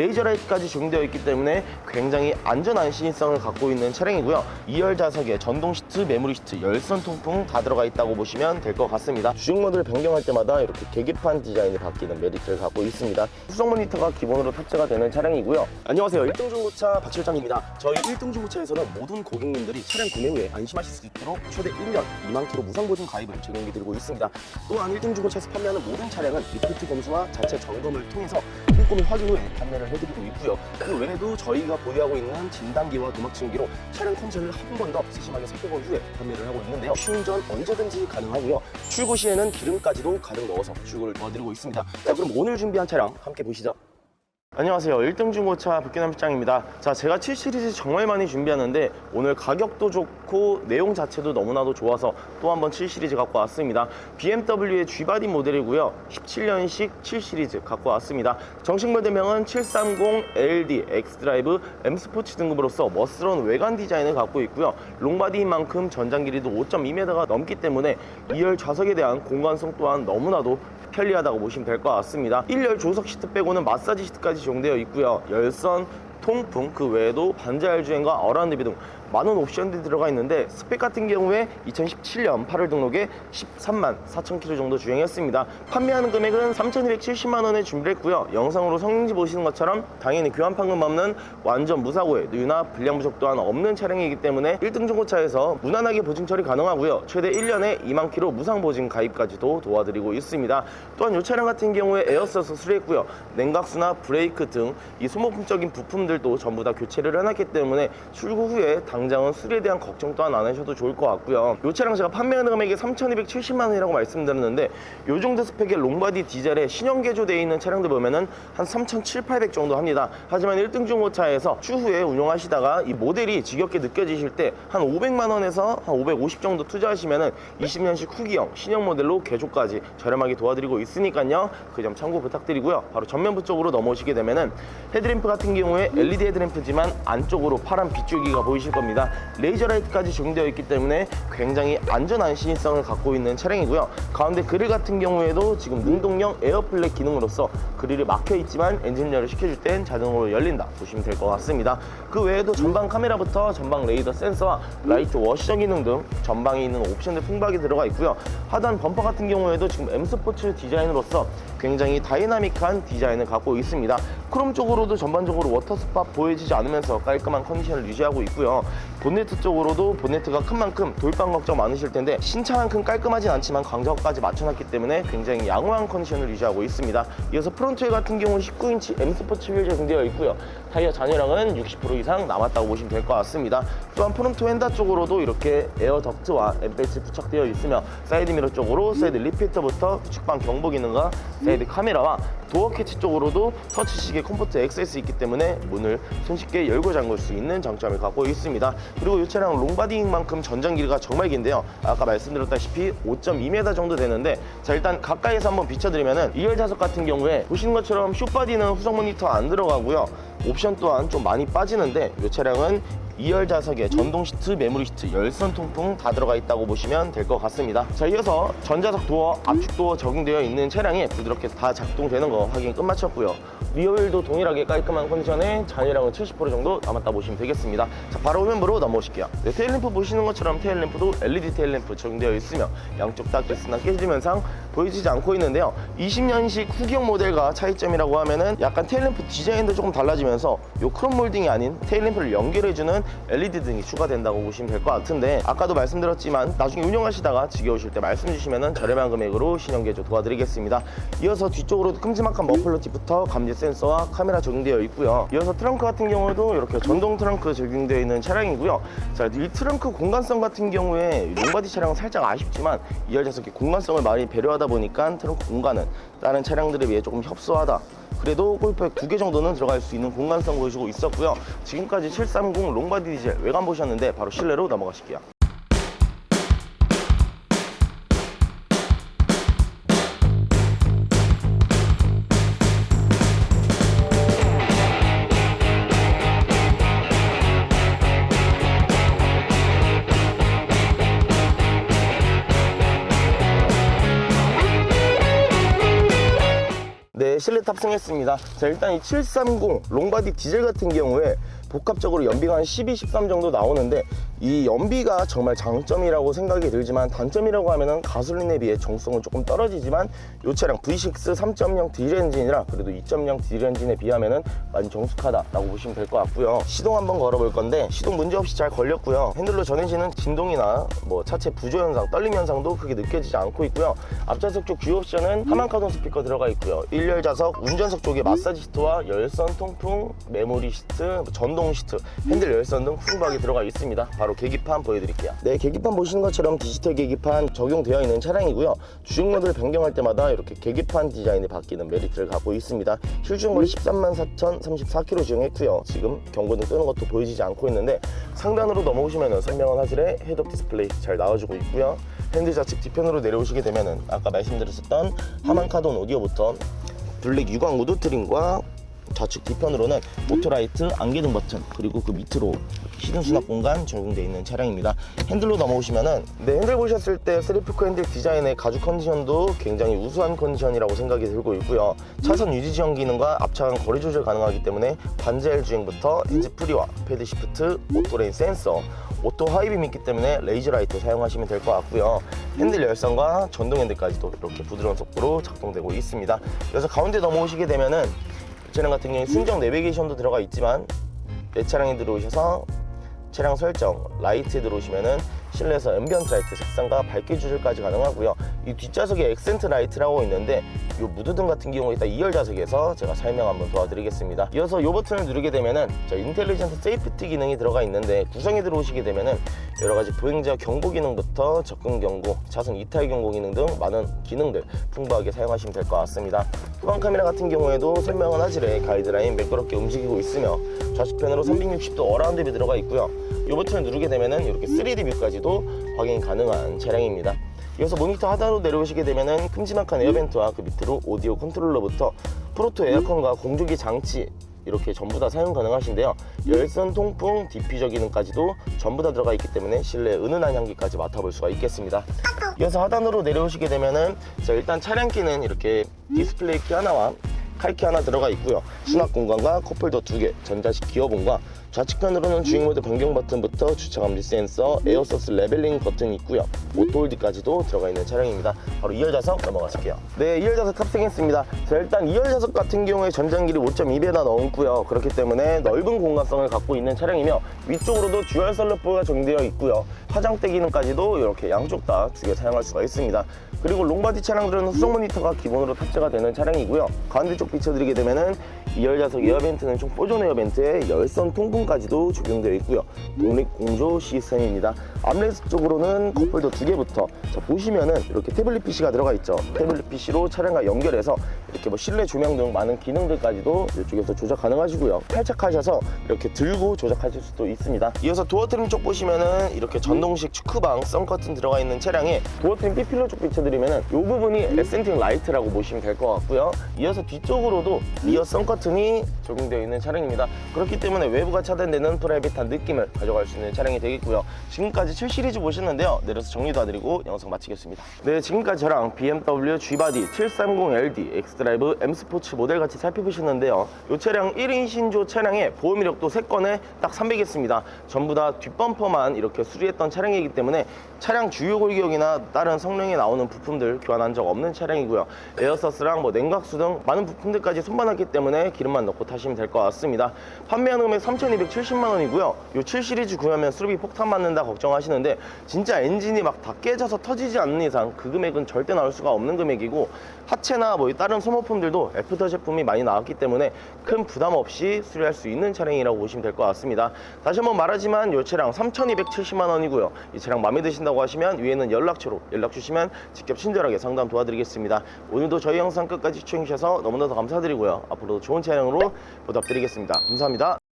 레이저 라이트까지 적용되어 있기 때문에 굉장히 안전 안심성을 갖고 있는 차량이고요. 2열 좌석에 전동 시트, 메모리 시트, 열선 통풍 다 들어가 있다고 보시면 될 것 같습니다. 주행 모드를 변경할 때마다 이렇게 계기판 디자인이 바뀌는 메리트를 갖고 있습니다. 수석 모니터가 기본으로 탑재가 되는 차량이고요. 안녕하세요. 1등 중고차 박 실장입니다. 저희 1등 중고차에서는 모든 고객님들이 차량 구매 후에 안심하실 수 있도록 최대 1년 2만 킬로 무상 보증 가입을 적용해드리고 있습니다. 또한 1등 중고차에서 판매하는 모든 차량은 리포트 검수와 자체 점검을 통해서 확인 후에 판매를 해드리고 있고요. 그 외에도 저희가 보유하고 있는 진단기와 도막층기로 차량 컨디션을 한번 더 세심하게 살펴본 후에 판매를 하고 있는데요. 충전 언제든지 가능하고요. 출고 시에는 기름까지도 가득 넣어서 출고를 도와드리고 있습니다. 자, 그럼 오늘 준비한 차량 함께 보시죠. 안녕하세요. 1등 중고차 백규남 실장입니다. 자, 제가 7 시리즈 정말 많이 준비하는데 오늘 가격도 좋고 내용 자체도 너무나도 좋아서 또 한번 7 시리즈 갖고 왔습니다. BMW의 G바디 모델이고요. 17년식 7 시리즈 갖고 왔습니다. 정식 모델명은 730 LD X드라이브 M 스포츠 등급으로서 멋스러운 외관 디자인을 갖고 있고요. 롱바디인 만큼 전장 길이도 5.2m가 넘기 때문에 2열 좌석에 대한 공간성 또한 너무나도 편리하다고 보시면 될 것 같습니다. 1열 조석 시트 빼고는 마사지 시트까지 적용되어 있고요. 열선, 통풍, 그 외에도 반자율 주행과 어라운드 비등 많은 옵션들이 들어가 있는데 스펙 같은 경우에 2017년 8월 등록에 13만 4천 킬로 정도 주행했습니다. 판매하는 금액은 3,270만 원에 준비를 했고요. 영상으로 성능지 보시는 것처럼 당연히 교환 판금 없는 완전 무사고에 누유나 불량 부족 또한 없는 차량이기 때문에 1등 중고차에서 무난하게 보증 처리 가능하고요. 최대 1년에 2만 킬로 무상 보증 가입까지도 도와드리고 있습니다. 또한 이 차량 같은 경우에 에어서스 수리했고요. 냉각수나 브레이크 등 이 소모품적인 부품들도 전부 다 교체를 해놨기 때문에 출고 후에 당 장은 수리에 대한 걱정 또한 안 하셔도 좋을 것 같고요. 이 차량 제가 판매하는 금액이 3,270만 원이라고 말씀드렸는데 이 정도 스펙의 롱바디 디젤에 신형 개조되어 있는 차량들 보면은 한 3,700, 정도 합니다. 하지만 1등 중고차에서 추후에 운용하시다가 이 모델이 지겹게 느껴지실 때 한 500만 원에서 한 550 정도 투자하시면은 20년식 후기형 신형 모델로 개조까지 저렴하게 도와드리고 있으니까요. 그 점 참고 부탁드리고요. 바로 전면부 쪽으로 넘어오시게 되면은 헤드램프 같은 경우에 LED 헤드램프지만 안쪽으로 파란 빗줄기가 보이실 겁니다. 레이저 라이트까지 적용되어 있기 때문에 굉장히 안전 안심성을 갖고 있는 차량이고요. 가운데 그릴 같은 경우에도 지금 능동형 에어플렉 기능으로서 그릴이 막혀 있지만 엔진 열을 시켜줄 땐 자동으로 열린다 보시면 될 것 같습니다. 그 외에도 전방 카메라부터 전방 레이더 센서와 라이트 워셔 기능 등 전방에 있는 옵션들 풍부하게 들어가 있고요. 하단 범퍼 같은 경우에도 지금 M 스포츠 디자인으로서 굉장히 다이나믹한 디자인을 갖고 있습니다. 크롬 쪽으로도 전반적으로 워터 스팟 보여지지 않으면서 깔끔한 컨디션을 유지하고 있고요. 본네트 쪽으로도 본네트가 큰 만큼 돌빵 걱정 많으실 텐데 신차만큼 깔끔하진 않지만 광적까지 맞춰놨기 때문에 굉장히 양호한 컨디션을 유지하고 있습니다. 이어서 프론트 휠 같은 경우는 19인치 M 스포츠 휠 적용되어 있고요. 타이어 잔여량은 60% 이상 남았다고 보시면 될 것 같습니다. 또한 프론트 휀다 쪽으로도 이렇게 에어 덕트와 엠벨트 부착되어 있으며 사이드 미러 쪽으로 사이드 리피터부터 측방 경보 기능과 사이드 카메라와 도어 캐치 쪽으로도 터치식의 컴포트 액세스 있기 때문에 문을 손쉽게 열고 잠글 수 있는 장점을 갖고 있습니다. 그리고 이 차량 롱바디인 만큼 전장 길이가 정말 긴데요. 아까 말씀드렸다시피 5.2m 정도 되는데 자 일단 가까이서 한번 비춰드리면은 2열 좌석 같은 경우에 보시는 것처럼 숏바디는 후속 모니터 안 들어가고요. 옵션 또한 좀 많이 빠지는데 이 차량은 2열 좌석에 전동 시트, 메모리 시트, 열선 통풍 다 들어가 있다고 보시면 될 것 같습니다. 자, 이어서 전자석 도어, 압축 도어 적용되어 있는 차량에 부드럽게 다 작동되는 거 확인 끝마쳤고요. 리어휠도 동일하게 깔끔한 컨디션에 잔여량은 70% 정도 남았다 보시면 되겠습니다. 자, 바로 후면부로 넘어오실게요. 네, 테일램프 보시는 것처럼 테일램프도 LED 테일램프 적용되어 있으며 양쪽 다 깨스나 깨짐 현상 보여지지 않고 있는데요. 20년식 후기형 모델과 차이점이라고 하면은 약간 테일램프 디자인도 조금 달라지면서 요 크롬 몰딩이 아닌 테일램프를 연결해주는 LED 등이 추가된다고 보시면 될 것 같은데 아까도 말씀드렸지만 나중에 운영하시다가 지겨우실 때 말씀 주시면은 저렴한 금액으로 신형 개조 도와드리겠습니다. 이어서 뒤쪽으로도 큼지막한 머플러 팁부터 감지 센서와 카메라 적용되어 있고요. 이어서 트렁크 같은 경우에도 이렇게 전동 트렁크 적용되어 있는 차량이고요. 자, 이 트렁크 공간성 같은 경우에 롱바디 차량은 살짝 아쉽지만 2열 좌석의 공간성을 많이 배려하다 보니까 트렁크 공간은 다른 차량들에 비해 조금 협소하다. 그래도 골프백 두 개 정도는 들어갈 수 있는 공간성 보여주고 있었고요. 지금까지 730 롱바디 디젤 외관 보셨는데 바로 실내로 넘어가실게요. 실내 탑승했습니다. 자, 일단 이 730 롱바디 디젤 같은 경우에 복합적으로 연비가 한 12, 13 정도 나오는데 이 연비가 정말 장점이라고 생각이 들지만 단점이라고 하면은 가솔린에 비해 정성은 조금 떨어지지만 이 차량 V6 3.0 디젤 엔진이라 그래도 2.0 디젤 엔진에 비하면은 많이 정숙하다라고 보시면 될 것 같고요. 시동 한번 걸어볼 건데 시동 문제 없이 잘 걸렸고요. 핸들로 전해지는 진동이나 뭐 차체 부조 현상, 떨림 현상도 크게 느껴지지 않고 있고요. 앞좌석 쪽 주요 옵션은 하만카돈 스피커 들어가 있고요. 1열 좌석 운전석 쪽에 마사지 시트와 열선 통풍, 메모리 시트, 전동 시트, 핸들 열선 등 풍부하게 들어가 있습니다. 바로 계기판 보여드릴게요. 네, 계기판 보시는 것처럼 디지털 계기판 적용되어 있는 차량이고요. 주행 모드를 변경할 때마다 이렇게 계기판 디자인이 바뀌는 메리트를 갖고 있습니다. 실주행거리 13만 4,034km 주행했고요. 지금 경고등 뜨는 것도 보여지지 않고 있는데 상단으로 넘어오시면 선명한 화질의 헤드업 디스플레이 잘 나와주고 있고요. 핸들 좌측 뒤편으로 내려오시게 되면은 아까 말씀드렸었던 하만카돈 오디오부터 블랙 유광 우드 트림과 좌측 뒤편으로는 오토라이트 안개등 버튼 그리고 그 밑으로 히든 수납 공간 적용되어 있는 차량입니다. 핸들로 넘어오시면은 네, 핸들 보셨을 때 스리프코 핸들 디자인의 가죽 컨디션도 굉장히 우수한 컨디션이라고 생각이 들고 있고요. 차선 유지 지원 기능과 앞차간 거리 조절 가능하기 때문에 반자율 주행부터 핸즈 프리와 패드 시프트, 오토레인 센서, 오토 하이빔이 있기 때문에 레이저 라이트 사용하시면 될 것 같고요. 핸들 열선과 전동 핸들까지도 이렇게 부드러운 속도로 작동되고 있습니다. 그래서 가운데 넘어오시게 되면은 이 차량 같은 경우에 순정 내비게이션도 들어가 있지만 내 차량에 들어오셔서 차량 설정 라이트에 들어오시면은 실내에서 앰비언트 라이트 색상과 밝기 조절까지 가능하고요. 이 뒷좌석에 액센트 라이트라고 있는데 이 무드등 같은 경우에 일단 2열 좌석에서 제가 설명 한번 도와드리겠습니다. 이어서 이 버튼을 누르게 되면은 저 인텔리전트 세이프티 기능이 들어가 있는데 구성에 들어오시게 되면은 여러 가지 보행자 경고 기능부터 접근 경고, 차선 이탈 경고 기능 등 많은 기능들 풍부하게 사용하시면 될 것 같습니다. 후방 카메라 같은 경우에도 선명한 화질의 가이드라인 매끄럽게 움직이고 있으며 좌측편으로 360도 어라운드 뷰 들어가 있고요. 이 버튼을 누르게 되면은 이렇게 3D 뷰까지 도 확인 가능한 차량입니다. 이어서 모니터 하단으로 내려오시게 되면은 큼지막한 에어벤트와 그 밑으로 오디오 컨트롤러부터 프로토 에어컨과 공조기 장치 이렇게 전부 다 사용 가능하신데요. 열선 통풍 디퓨저 기능까지도 전부 다 들어가 있기 때문에 실내 은은한 향기까지 맡아볼 수가 있겠습니다. 이어서 하단으로 내려오시게 되면은 자 일단 차량키는 이렇게 디스플레이 키 하나와 칼키 하나 들어가 있고요. 수납 공간과 컵홀더 두 개, 전자식 기어봉과 좌측편으로는 주행 모드 변경 버튼부터 주차 감지 센서, 에어서스 레벨링 버튼이 있고요. 오토홀드까지도 들어가 있는 차량입니다. 바로 2열 좌석 넘어가실게요. 네, 2열 좌석 탑승했습니다. 자, 일단 2열 좌석 같은 경우에 전장길이 5.2배나 넘고요. 그렇기 때문에 넓은 공간성을 갖고 있는 차량이며 위쪽으로도 듀얼 썰루프가 적용되어 있고요. 화장대 기능까지도 이렇게 양쪽 다 두 개 사용할 수가 있습니다. 그리고 롱바디 차량들은 후속 모니터가 기본으로 탑재가 되는 차량이고요. 가운데 쪽 비춰드리게 되면은 2열 좌석 에어벤트는 총 뽀존 에어벤트에 열선 통풍 까지도 적용되어 있고요. 독립 공조 시스템입니다. 암레스 쪽으로는 컵홀더 두 개부터 자, 보시면은 이렇게 태블릿 PC가 들어가 있죠. 태블릿 PC로 차량과 연결해서 이렇게 뭐 실내 조명 등 많은 기능들까지도 이쪽에서 조작 가능하시고요. 탈착하셔서 이렇게 들고 조작하실 수도 있습니다. 이어서 도어 트림 쪽 보시면은 이렇게 전동식 축구방 썬 커튼 들어가 있는 차량에 도어 트림 B필러 쪽 비춰드리면은 이 부분이 에센팅 라이트라고 보시면 될 것 같고요. 이어서 뒤쪽으로도 리어 썬 커튼이 적용되어 있는 차량입니다. 그렇기 때문에 외부가 차단되는 프라이빗한 느낌을 가져갈 수 있는 차량이 되겠고요. 지금까지 7 시리즈 보셨는데요. 내려서 정리 도와드리고 영상 마치겠습니다. 네, 지금까지 저랑 BMW G바디 730LD 엑스드라이브 M 스포츠 모델 같이 살펴보셨는데요. 이 차량 1인 신조 차량의 보험 이력도 3건에 딱 300였습니다. 전부 다 뒷범퍼만 이렇게 수리했던 차량이기 때문에 차량 주요 골격이나 다른 성능에 나오는 부품들 교환한 적 없는 차량이고요. 에어서스랑 뭐 냉각수 등 많은 부품들까지 손봐놨기 때문에 기름만 넣고 타시면 될 것 같습니다. 판매하는 금액 3,270만 원이고요. 이7 시리즈 구매하면 수리비 폭탄 맞는다 걱정하시는데 진짜 엔진이 막 다 깨져서 터지지 않는 이상 그 금액은 절대 나올 수가 없는 금액이고 하체나 뭐 다른 소모품들도 애프터 제품이 많이 나왔기 때문에 큰 부담 없이 수리할 수 있는 차량이라고 보시면 될 것 같습니다. 다시 한번 말하지만 이 차량 3,270만 원이고요. 이 차량 마음에 드신다고 하시면 위에는 연락처로 연락 주시면 직접 친절하게 상담 도와드리겠습니다. 오늘도 저희 영상 끝까지 시청해 주셔서 너무나도 감사드리고요. 앞으로도 좋은 차량으로 보답드리겠습니다. 감사합니다.